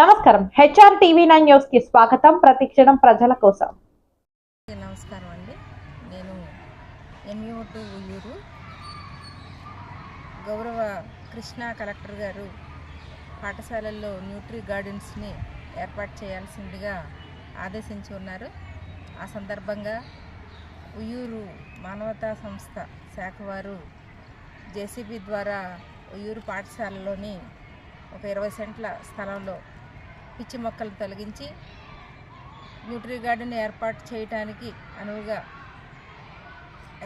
నమస్కారం. HR TV nine న్యూస్కి స్వాగతం. ప్రతిక్షణం ప్రజల కోసం. నమస్కారం అండి. నేను ఎన్యూ టు ఉయ్యూరు. గౌరవ కృష్ణా కలెక్టర్ గారు పాఠశాలల్లో న్యూట్రీ గార్డెన్స్ని ఏర్పాటు చేయాల్సిందిగా ఆదేశించి ఉన్నారు. ఆ సందర్భంగా ఉయ్యూరు మానవతా సంస్థ శాఖ వారు జేసీబీ ద్వారా ఉయ్యూరు పాఠశాలలోని ఒక ఇరవై సెంట్ల స్థలంలో పిచ్చి మొక్కలు తొలగించి న్యూట్రీ గార్డెన్ ఏర్పాటు చేయడానికి అనువుగా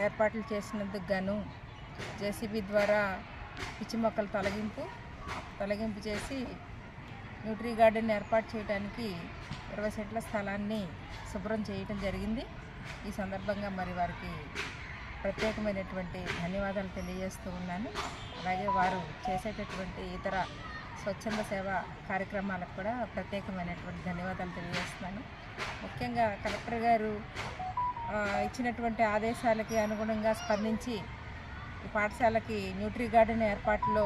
ఏర్పాట్లు చేసినందుకు గాను జేసీబీ ద్వారా పిచ్చి మొక్కలు తొలగింపు తొలగింపు చేసి న్యూట్రీ గార్డెన్ ఏర్పాటు చేయడానికి ఇరవై సెంట్ల స్థలాన్ని శుభ్రం చేయటం జరిగింది. ఈ సందర్భంగా మరి వారికి ప్రత్యేకమైనటువంటి ధన్యవాదాలు తెలియజేస్తూ ఉన్నాను. అలాగే వారు చేసేటటువంటి ఇతర స్వచ్ఛంద సేవ కార్యక్రమాలకు కూడా ప్రత్యేకమైనటువంటి ధన్యవాదాలు తెలియజేస్తున్నాను. ముఖ్యంగా కలెక్టర్ గారు ఇచ్చినటువంటి ఆదేశాలకి అనుగుణంగా స్పందించి ఈ పాఠశాలకి న్యూట్రీ గార్డెన్ ఏర్పాటులో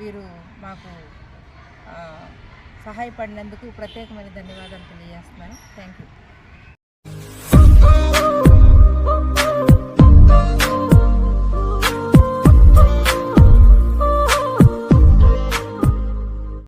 వీరు మాకు సహాయపడినందుకు ప్రత్యేకమైన ధన్యవాదాలు తెలియజేస్తున్నాను. Thank you